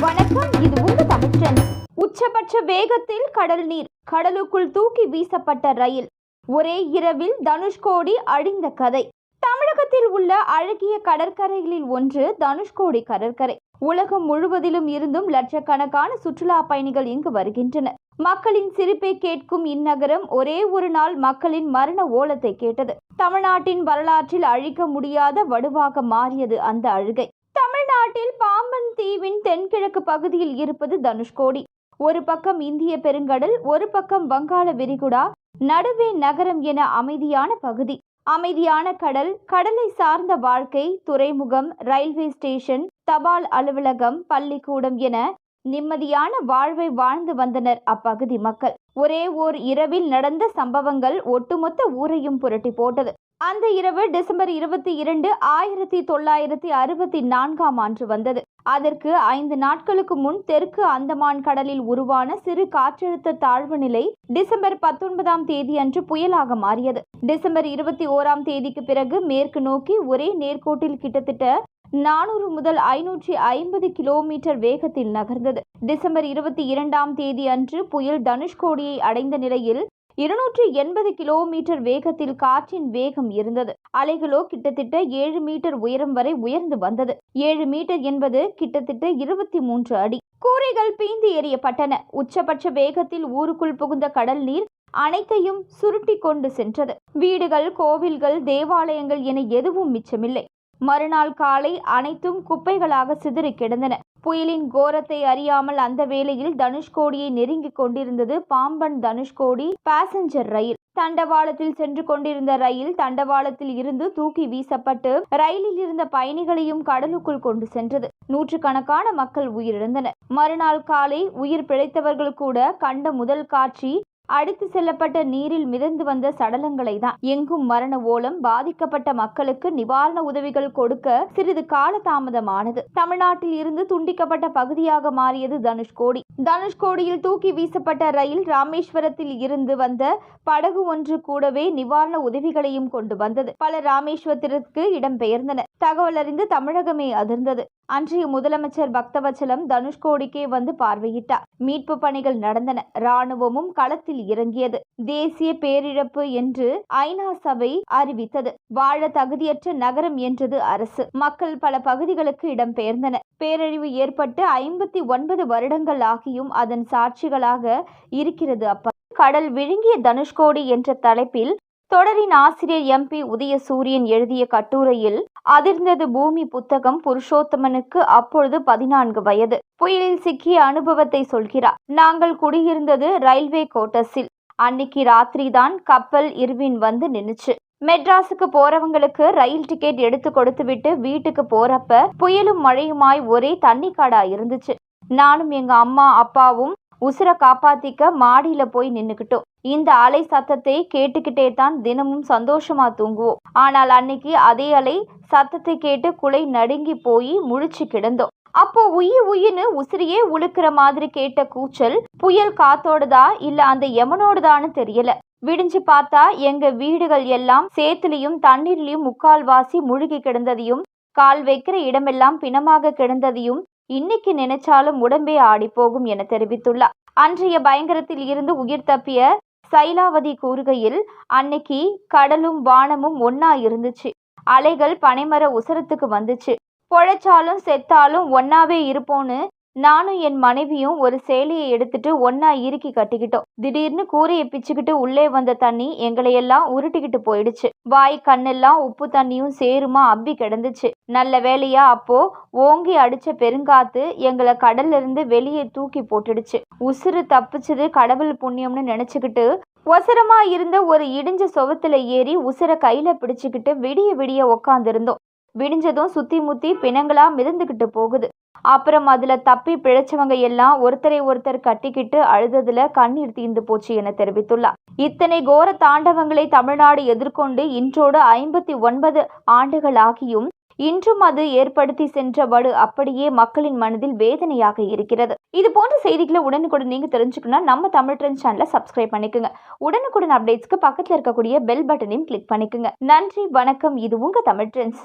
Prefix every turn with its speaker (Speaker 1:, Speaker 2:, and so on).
Speaker 1: வணக்கம் இது உங்க தமிழ்ச்சன் உச்சபட்ச வேகத்தில் கடல் நீர் கடலுக்குள் தூக்கி வீசப்பட்ட ரயில். ஒரே இரவில் தனுஷ்கோடி அழிந்த கதை. தமிழகத்தில் உள்ள அழகிய கடற்கரைகளில் ஒன்று தனுஷ்கோடி கடற்கரை. உலகம் முழுவதிலும் இருந்தும் லட்சக்கணக்கான சுற்றுலா பயணிகள் இங்கு வருகின்றனர். மக்களின் சிரிப்பை கேட்கும் இந்நகரம் ஒரே ஒரு நாள் மக்களின் மரண ஓலத்தை கேட்டது. தமிழ்நாட்டின் வரலாற்றில் அழிக்க முடியாத வடுவாக மாறியது அந்த அழுகை. தமிழ்நாட்டில் பாம்பன் தீவின் தென்கிழக்கு பகுதியில் இருப்பது தனுஷ்கோடி. ஒரு பக்கம் இந்திய பெருங்கடல் ஒரு பக்கம் வங்காள விரிகுடா நடுவே நகரம் என அமைதியான பகுதி. அமைதியான கடல் கடலை சார்ந்த வாழ்க்கை துறைமுகம் ரயில்வே ஸ்டேஷன் தபால் அலுவலகம் பள்ளிக்கூடம் என நிம்மதியான வாழ்வை வாழ்ந்து வந்தனர் அப்பகுதி மக்கள். ஒரே ஓர் இரவில் நடந்த சம்பவங்கள் ஒட்டுமொத்த ஊரையும் புரட்டி போட்டது. அந்த இரவு டிசம்பர் இருபத்தி இரண்டு ஆயிரத்தி தொள்ளாயிரத்தி அறுபத்தி நான்காம் ஆண்டு வந்தது. அதற்கு ஐந்து நாட்களுக்கு முன் தெற்கு அந்தமான் கடலில் உருவான சிறு காற்றழுத்த தாழ்வு நிலை டிசம்பர் பத்தொன்பதாம் தேதி அன்று புயலாக மாறியது. டிசம்பர் இருபத்தி ஓராம் தேதிக்கு பிறகு மேற்கு நோக்கி ஒரே நேர்கோட்டில் கிட்டத்தட்ட நானூறு முதல் ஐநூற்றி ஐம்பது கிலோமீட்டர் வேகத்தில் நகர்ந்தது. டிசம்பர் இருபத்தி இரண்டாம் தேதி அன்று புயல் தனுஷ்கோடியை அடைந்த நிலையில் இருநூற்றி எண்பது கிலோமீட்டர் வேகத்தில் காற்றின் வேகம் இருந்தது. அலைகளோ கிட்டத்தட்ட ஏழு மீட்டர் உயரம் வரை உயர்ந்து வந்தது. ஏழு மீட்டர் என்பது கிட்டத்தட்ட இருபத்தி மூன்று அடி. கூரைகள் பீந்து எறியப்பட்டன. உச்சபட்ச வேகத்தில் ஊருக்குள் புகுந்த கடல் நீர் அனைத்தையும் சுருட்டி கொண்டு சென்றது. வீடுகள் கோவில்கள் தேவாலயங்கள் என எதுவும் மிச்சமில்லை. மறுநாள் காலை அனைத்தும் குப்பைகளாக சிதறி கிடந்தன. புயலின் கோரத்தை அறியாமல் அந்த வேளையில் தனுஷ்கோடியை நெருங்கிக் கொண்டிருந்தது பாம்பன் தனுஷ்கோடி பாசஞ்சர் ரயில். தண்டவாளத்தில் சென்று கொண்டிருந்த ரயில் தண்டவாளத்தில் இருந்து தூக்கி வீசப்பட்டு ரயிலில் இருந்த பயணிகளையும் கடலுக்குள் கொண்டு சென்றது. நூற்றுக்கணக்கான மக்கள் உயிரிழந்தனர். மறுநாள் காலை உயிர் பிழைத்தவர்கள் கூட கண்ட முதல் காட்சி அடித்து செல்லப்பட்ட நீரில் மிதந்து வந்த சடலங்களை தான் எங்கும் மரண ஓலம் பாதிக்கப்பட்ட மக்களுக்கு நிவாரண உதவிகள் கொடுக்க சிறிது கால தாமதமானது தமிழ்நாட்டில் இருந்து துண்டிக்கப்பட்ட பகுதியாக மாறியது தனுஷ்கோடி தனுஷ்கோடியில் தூக்கி வீசப்பட்ட ரயில் ராமேஸ்வரத்தில் இருந்து வந்த படகு ஒன்று கூடவே நிவாரண உதவிகளையும் கொண்டு வந்தது. பல ராமேஸ்வரத்திற்கு இடம்பெயர்ந்தன. தகவல் அறிந்து தமிழகமே அதிர்ந்தது. அன்றைய முதலமைச்சர் பக்தவச்சலம் தனுஷ்கோடிக்கே வந்து பார்வையிட்டார். மீட்பு பணிகள் நடந்தன. ராணுவமும் களத்தில் இறங்கியது. தேசிய பேரிழப்பு என்று ஐநா சபை அறிவித்தது. வாழ தகுதியற்ற நகரம் என்றது அரசு. மக்கள் பல பகுதிகளுக்கு இடம்பெயர்ந்தனர் பேரழிவு ஏற்பட்டு ஐம்பத்தி ஒன்பது வருடங்கள் ஆகியும் அதன் சாட்சிகளாக இருக்கிறது அப்ப. கடல் விழுங்கிய தனுஷ்கோடி என்ற தலைப்பில் தொடரின் ஆசிரியர் எம்பி உதயசூரியன் எழுதிய கட்டுரையில் அதிர்ந்தது பூமி புத்தகம் புருஷோத்தமனுக்கு அப்பொழுது பதினான்கு வயது. புயலில் சிக்கிய அனுபவத்தை சொல்கிறார். நாங்கள் குடியிருந்தது ரயில்வே கோட்டஸில் அன்னைக்கு ராத்திரி தான் கப்பல் இருவின் வந்து நின்னுச்சு. மெட்ராஸுக்கு போறவங்களுக்கு ரயில் டிக்கெட் எடுத்து கொடுத்துவிட்டு வீட்டுக்கு போறப்ப புயலும் மழையுமாய் ஒரே தண்ணி காடா இருந்துச்சு. நானும் எங்க அம்மா அப்பாவும் உசுரை காப்பாத்திக்க மாடியில போய் நின்னுக்கிட்டோம். இந்த அலை சத்தத்தை கேட்டுக்கிட்டே தான் தினமும் சந்தோஷமா தூங்குவோம். ஆனால் அன்னைக்கு அதே அலை சத்தத்தை கேட்டு குலை நடுங்கி போய் முழிச்சு கிடந்தோம். அப்போ உயி உயின்னு உசிரியே உழுக்கிற மாதிரி கேட்ட கூச்சல் புயல் காத்தோடுதா இல்ல அந்த எமனோடுதான்னு தெரியல. விடிஞ்சு பார்த்தா எங்க வீடுகள் எல்லாம் சேத்துலயும் தண்ணீர்லயும் முக்கால்வாசி முழுகி கிடந்ததையும் கால் வைக்கிற இடமெல்லாம் பிணமாக கிடந்ததையும் இன்னைக்கு நினைச்சாலும் உடம்பே ஆடி போகும் என தெரிவித்துள்ளார். அன்றைய பயங்கரத்தில் இருந்து உயிர் தப்பிய சைலாவதி கூறுகையில் அன்னைக்கு கடலும் வானமும் ஒன்னா இருந்துச்சு. அலைகள் பனைமர உசரத்துக்கு வந்துச்சு. பொழைச்சாலும் செத்தாலும் ஒன்னாவே இருப்போன்னு நானும் என் மனைவியும் ஒரு சேலையை எடுத்துட்டு ஒன்னா இறுக்கி கட்டிக்கிட்டோம். திடீர்னு கூரையை பிச்சுக்கிட்டு உள்ளே வந்த தண்ணி எங்களையெல்லாம் உருட்டிக்கிட்டு போயிடுச்சு. வாய் கண்ணெல்லாம் உப்பு தண்ணியும் சேருமா அப்பி கிடந்துச்சு. நல்ல வேலையா அப்போ ஓங்கி அடிச்ச பெருங்காத்து எங்களை கடல்ல இருந்து வெளியே தூக்கி போட்டுடுச்சு. உசுறு தப்பிச்சது கடவுள் புண்ணியம்னு நினைச்சுக்கிட்டு ஒசரமா இருந்த ஒரு இடிஞ்ச சுவத்துல ஏறி உசுர கையில பிடிச்சுக்கிட்டு விடிய விடிய உக்காந்துருந்தோம். விடிஞ்சதும் சுத்தி முத்தி பிணங்களா மிதந்துக்கிட்டு போகுது. அப்புறம் அதில் தப்பி பிழைச்சவங்க எல்லாம் ஒருத்தரை ஒருத்தர் கட்டிக்கிட்டு அழுததுல கண்ணீர் தீர்ந்து போச்சு என தெரிவித்துள்ளார். இத்தனை கோர தாண்டவங்களை தமிழ்நாடு எதிர்கொண்டு இன்றோடு ஐம்பத்தி ஒன்பது ஆண்டுகளாகியும் இன்றும் அது ஏற்படுத்தி சென்ற வடு அப்படியே மக்களின் மனதில் வேதனையாக இருக்கிறது. இது போன்ற செய்திகளை உடனுக்குடன் நீங்க தெரிஞ்சுக்கணும் நம்ம தமிழ் ட்ரெண்ட் சேனலை சப்ஸ்கிரைப் பண்ணிக்கோங்க. உடனுக்குடன் அப்டேட்ஸ்க்கு பக்கத்தில் இருக்கக்கூடிய பெல் பட்டனையும் கிளிக் பண்ணிக்கோங்க. நன்றி வணக்கம். இது உங்க தமிழ் ட்ரெண்ட்ஸ்.